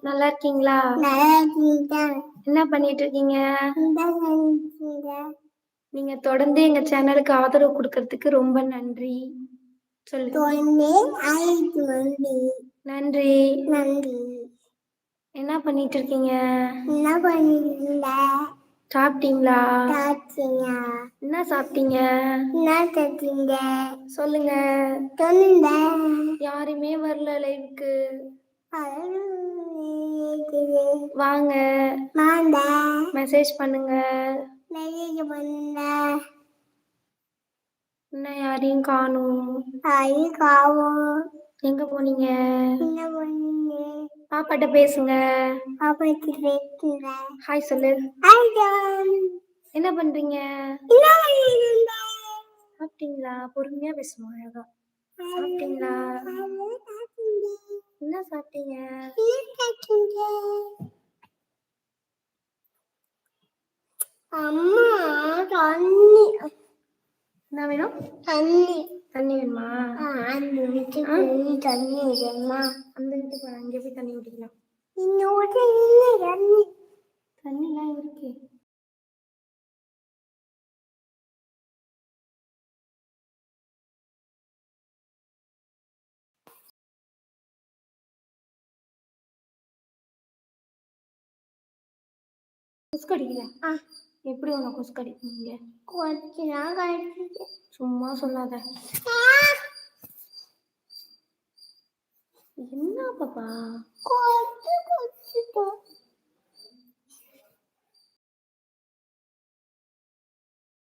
நல்லா இருக்கீங்களா? என்ன பண்ணிட்டு இருக்கீங்க? நீங்க தொடர்ந்து எங்க சேனலுக்கு ஆதரவு கொடுக்கறதுக்கு ரொம்ப நன்றி. சொல்லுங்க. நன்றி. நன்றி. என்ன பண்ணிட்டு இருக்கீங்க? என்ன பண்ணிருக்கீங்க சாப்பிட்டீங்களா? சாப்பிட்டீங்க. என்ன சாப்பிட்டீங்க? என்ன சாப்பிட்டீங்க? சொல்லுங்க. தொண்ணுங்க யாருமே வரல லைவுக்கு. வாங்க. மாண்ட மெசேஜ் பண்ணுங்க. மெசேஜ் பண்ண இன்னும் யாரையும் காணும். ஐ காவும் எங்க போனீங்க? பண்ணீங்க பாப்பாட்ட பேசுங்க. அப்படி வைக்கிறேன் ஹாய் சொல்லு. ஐயம் என்ன பண்றீங்க? சாப்பிட்டீங்களா? பொறுமையா பேசணும் அழகா. சாப்பிட்டீங்களா? என்ன சாப்பிட்டீங்க? அம்மா தண்ணி. என்ன வேணும்? தண்ணி. தண்ணி வேணுமா அந்த வீட்டுக்கு தண்ணி வேணுமா அந்த வீட்டுக்கு வேணாம் இங்கே போய் தண்ணி ஊற்றிக்கலாம் இன்னொரு இல்லை தண்ணி. தண்ணிலாம் இருக்கு. கொசுக்கு அடிக்கல ஆ. எப்படி உனக்கு கொசுக்கு அடிப்பீங்க கொஞ்ச நாள் கழிச்சு சும்மா சொல்லாத. என்ன பாப்பா?